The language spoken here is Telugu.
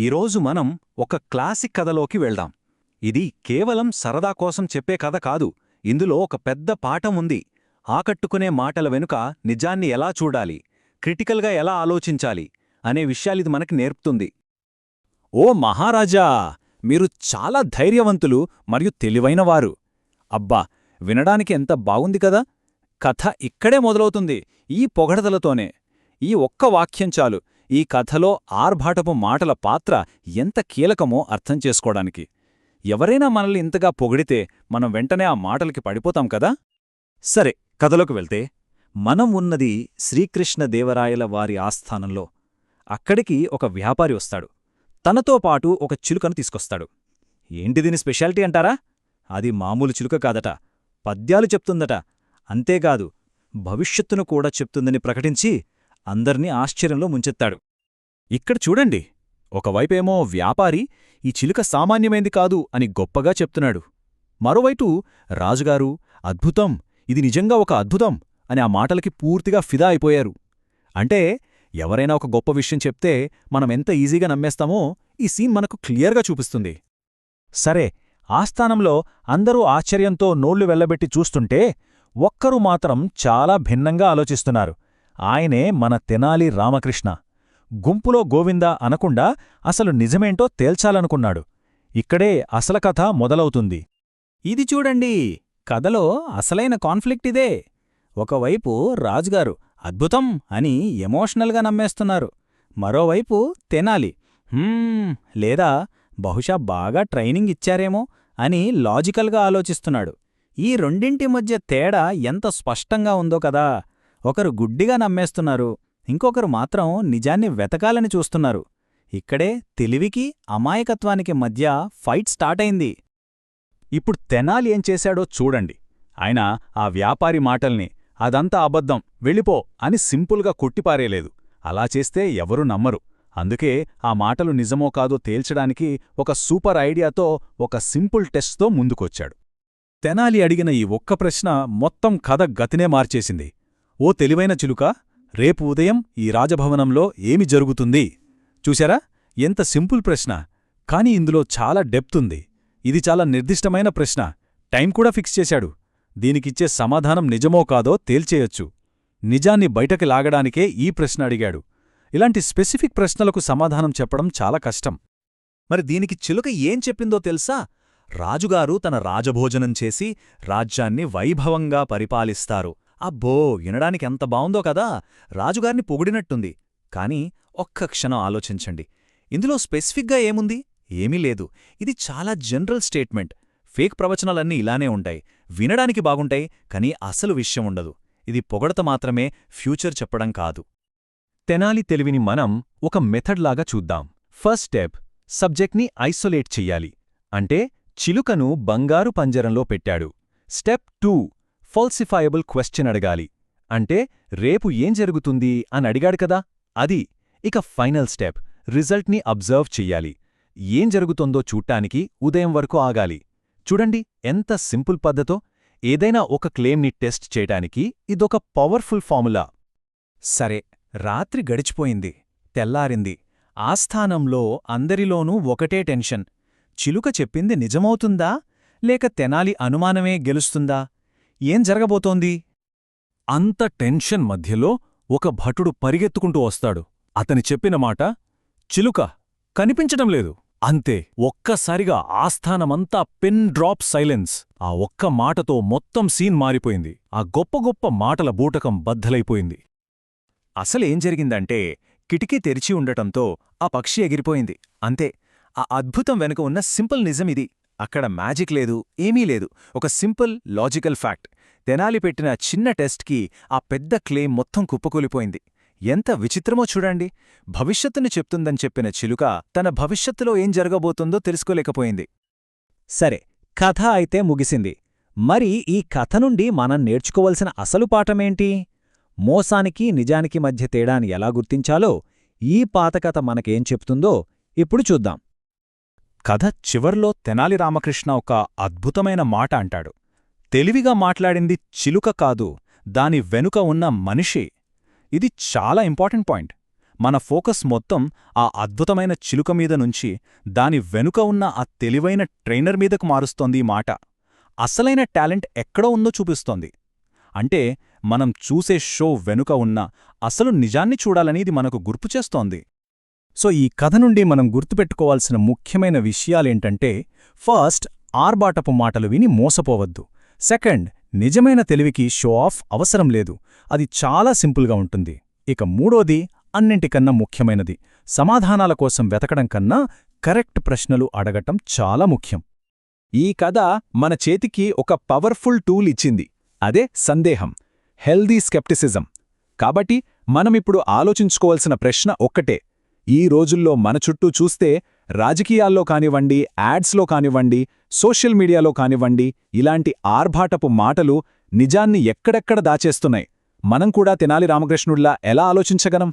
ఈరోజు మనం ఒక క్లాసిక్ కథలోకి వెళ్దాం. ఇది కేవలం సరదా కోసం చెప్పే కథ కాదు. ఇందులో ఒక పెద్ద పాఠం ఉంది. ఆకట్టుకునే మాటల వెనుక నిజాన్ని ఎలా చూడాలి? క్రిటికల్గా ఎలా ఆలోచించాలి? అనే విషయాలిది మనకి నేర్పుతుంది. ఓ మహారాజా! మీరు చాలా ధైర్యవంతులు మరియు తెలివైనవారు. అబ్బా! వినడానికి ఎంత బాగుంది కదా! కథ ఇక్కడే మొదలవుతుంది. ఈ పొగడతలతోనే. ఈ ఒక్క వాక్యం చాలు. ఈ కథలో ఆర్భాటపు మాటల పాత్ర ఎంత కీలకమో అర్థం చేసుకోవడానికి. ఎవరైనా మనల్ని ఇంతగా పొగిడితే మనం వెంటనే ఆ మాటలకి పడిపోతాం కదా? సరే కథలోకి వెళ్తే మనం ఉన్నది శ్రీకృష్ణదేవరాయల వారి ఆస్థానంలో. అక్కడికి ఒక వ్యాపారి వస్తాడు. తనతో పాటు ఒక చిలుకను తీసుకొస్తాడు. ఏంటి దీని స్పెషాలిటీ అంటారా? అది మామూలు చిలుక కాదట. పద్యాలు చెప్తుందట. అంతేకాదు భవిష్యత్తును కూడా చెప్తుందని ప్రకటించి అందర్నీ ఆశ్చర్యంలో ముంచెత్తాడు. ఇక్కడ చూడండి ఒకవైపేమో వ్యాపారి ఈ చిలుక సామాన్యమైంది కాదు అని గొప్పగా చెప్తున్నాడు. మరోవైపు రాజుగారు అద్భుతం ఇది నిజంగా ఒక అద్భుతం అని ఆ మాటలకి పూర్తిగా ఫిదా అయిపోయారు. అంటే ఎవరైనా ఒక గొప్ప విషయం చెప్తే మనమెంత ఈజీగా నమ్మేస్తామో ఈ సీన్ మనకు క్లియర్గా చూపిస్తుంది. సరే ఆస్థానంలో అందరూ ఆశ్చర్యంతో నోళ్ళు వెళ్ళబెట్టి చూస్తుంటే ఒక్కరు మాత్రం చాలా భిన్నంగా ఆలోచిస్తున్నారు. ఆయనే మన తెనాలి రామకృష్ణ. గుంపులో గోవింద అనకుండా అసలు నిజమేంటో తేల్చాలనుకున్నాడు. ఇక్కడే అసల కథ మొదలవుతుంది. ఇది చూడండి కథలో అసలైన కాన్ఫ్లిక్ట్ ఇదే. ఒకవైపు రాజుగారు అద్భుతం అని ఎమోషనల్గా నమ్మేస్తున్నారు. మరోవైపు తెనాలి లేదా బహుశా బాగా ట్రైనింగ్ ఇచ్చారేమో అని లాజికల్గా ఆలోచిస్తున్నాడు. ఈ రెండింటి మధ్య తేడా ఎంత స్పష్టంగా ఉందో కదా. ఒకరు గుడ్డిగా నమ్మేస్తున్నారు ఇంకొకరు మాత్రం నిజాన్ని వెతకాలని చూస్తున్నారు. ఇక్కడే తెలివికి అమాయకత్వానికి మధ్య ఫైట్ స్టార్ట్ అయింది. ఇప్పుడు తెనాలి ఏం చేశాడో చూడండి. ఆయన ఆ వ్యాపారి మాటల్ని అదంతా అబద్ధం వెళ్ళిపో అని సింపుల్గా కొట్టిపారేలేదు అలా చేస్తే ఎవరూ నమ్మరు. అందుకే ఆ మాటలు నిజమో కాదో తేల్చడానికి ఒక సూపర్ ఐడియాతో ఒక సింపుల్ టెస్ట్తో ముందుకొచ్చాడు. తెనాలి అడిగిన ఈ ఒక్క ప్రశ్న మొత్తం కథ గతినే మార్చేసింది. ఓ తెలివైన చిలుక రేపు ఉదయం ఈ రాజభవనంలో ఏమి జరుగుతుంది? చూశారా? ఎంత సింపుల్ ప్రశ్న. కాని ఇందులో చాలా డెప్త్ ఉంది. ఇది చాలా నిర్దిష్టమైన ప్రశ్న. టైం కూడా ఫిక్స్ చేశాడు. దీనికిచ్చే సమాధానం నిజమో కాదో తేల్చేయొచ్చు. నిజాన్ని బయటకి లాగడానికే ఈ ప్రశ్న అడిగాడు. ఇలాంటి స్పెసిఫిక్ ప్రశ్నలకు సమాధానం చెప్పడం చాలా కష్టం. మరి దీనికి చిలుక ఏం చెప్పిందో తెలుసా? రాజుగారు తన రాజభోజనం చేసి రాజ్యాన్ని వైభవంగా పరిపాలిస్తారు. అబ్బో వినడానికి ఎంత బావుందో కదా! రాజుగారిని పొగిడినట్టుంది. కాని ఒక్క క్షణం ఆలోచించండి. ఇందులో స్పెసిఫిక్గా ఏముంది? ఏమీ లేదు. ఇది చాలా జనరల్ స్టేట్మెంట్. ఫేక్ ప్రవచనాలన్నీ ఇలానే ఉంటాయి. వినడానికి బాగుంటాయి కానీ అసలు విషయం ఉండదు. ఇది పొగడత మాత్రమే ఫ్యూచర్ చెప్పడం కాదు. తెనాలి తెలివిని మనం ఒక మెథడ్లాగా చూద్దాం. ఫస్ట్ స్టెప్ సబ్జెక్ట్ని ఐసోలేట్ చెయ్యాలి. అంటే చిలుకను బంగారు పంజరంలో పెట్టాడు. స్టెప్ టూ ఫాల్సిఫైయబుల్ క్వశ్చన్ అడగాలి. అంటే రేపు ఏం జరుగుతుంది అని అడిగాడు కదా? అది ఇక ఫైనల్ స్టెప్. రిజల్ట్ని అబ్జర్వ్ చెయ్యాలి. ఏం జరుగుతోందో చూట్టానికి ఉదయం వరకు ఆగాలి. చూడండి ఎంత సింపుల్ పద్ధతో ఏదైనా ఒక క్లెయిమ్ని టెస్ట్ చేయటానికి ఇదొక పవర్ఫుల్ ఫార్ములా. సరే రాత్రి గడిచిపోయింది తెల్లారింది. ఆస్థానంలో అందరిలోనూ ఒకటే టెన్షన్. చిలుక చెప్పింది నిజమవుతుందా? లేక తెనాలి అనుమానమే గెలుస్తుందా? ఏం జరగబోతోంది? అంత టెన్షన్ మధ్యలో ఒక భటుడు పరిగెత్తుకుంటూ వస్తాడు. అతని చెప్పిన మాట చిలుక కనిపించటం లేదు. అంతే ఒక్కసారిగా ఆస్థానమంతా పిన్ డ్రాప్ సైలెన్స్. ఆ ఒక్క మాటతో మొత్తం సీన్ మారిపోయింది. ఆ గొప్ప గొప్ప మాటల బూటకం బద్దలైపోయింది. అసలేం జరిగిందంటే కిటికీ తెరిచి ఉండటంతో ఆ పక్షి ఎగిరిపోయింది. అంతే ఆ అద్భుతం వెనుక ఉన్న సింపుల్ నిజమిది అక్కడ మ్యాజిక్ లేదు ఏమీ లేదు. ఒక సింపుల్ లాజికల్ ఫ్యాక్ట్. తెనాలి పెట్టిన చిన్న టెస్ట్కి ఆ పెద్ద క్లెయిమ్ మొత్తం కుప్పకూలిపోయింది. ఎంత విచిత్రమో చూడండి. భవిష్యత్తుని చెప్తుందని చెప్పిన చిలుక తన భవిష్యత్తులో ఏం జరగబోతుందో తెలుసుకోలేకపోయింది. సరే కథ అయితే ముగిసింది. మరి ఈ కథ నుండి మనం నేర్చుకోవలసిన అసలు పాఠమేంటి? మోసానికి నిజానికి మధ్య తేడాని ఎలా గుర్తించాలో ఈ పాతకథ మనకేం చెప్తుందో ఇప్పుడు చూద్దాం. కథ చివర్లో తెనాలి రామకృష్ణ ఒక అద్భుతమైన మాట అంటాడు. తెలివిగా మాట్లాడింది చిలుక కాదు దాని వెనుక ఉన్న మనిషి. ఇది చాలా ఇంపార్టెంట్ పాయింట్. మన ఫోకస్ మొత్తం ఆ అద్భుతమైన చిలుక మీద నుంచి దాని వెనుక ఉన్న ఆ తెలివైన ట్రైనర్ మీదకు మారుస్తోంది ఈ మాట. అసలైన టాలెంట్ ఎక్కడో ఉందో చూపిస్తోంది. అంటే మనం చూసే షో వెనుక ఉన్న అసలు నిజాన్ని చూడాలని ఇది మనకు గుర్పు చేస్తోంది. సో ఈ కథ నుండి మనం గుర్తుపెట్టుకోవాల్సిన ముఖ్యమైన విషయాలేంటంటే ఫస్ట్ ఆర్బాటపు మాటలు విని మోసపోవద్దు. సెకండ్ నిజమైన తెలివికి షో ఆఫ్ అవసరం లేదు. అది చాలా సింపుల్గా ఉంటుంది. ఇక మూడోది అన్నింటికన్నా ముఖ్యమైనది. సమాధానాల కోసం వెతకడం కన్నా కరెక్ట్ ప్రశ్నలు అడగటం చాలా ముఖ్యం. ఈ కథ మన చేతికి ఒక పవర్ఫుల్ టూల్ ఇచ్చింది. అదే సందేహం హెల్దీ స్కెప్టిసిజం. కాబట్టి మనమిప్పుడు ఆలోచించుకోవాల్సిన ప్రశ్న ఒక్కటే. ఈ రోజుల్లో మన చుట్టూ చూస్తే రాజకీయాల్లో కానివ్వండి యాడ్స్లో కానివ్వండి సోషల్ మీడియాలో కానివ్వండి ఇలాంటి ఆర్భాటపు మాటలు నిజాన్ని ఎక్కడెక్కడ దాచేస్తున్నాయి? మనం కూడా తెనాలి రామకృష్ణుడిలా ఎలా ఆలోచించగలం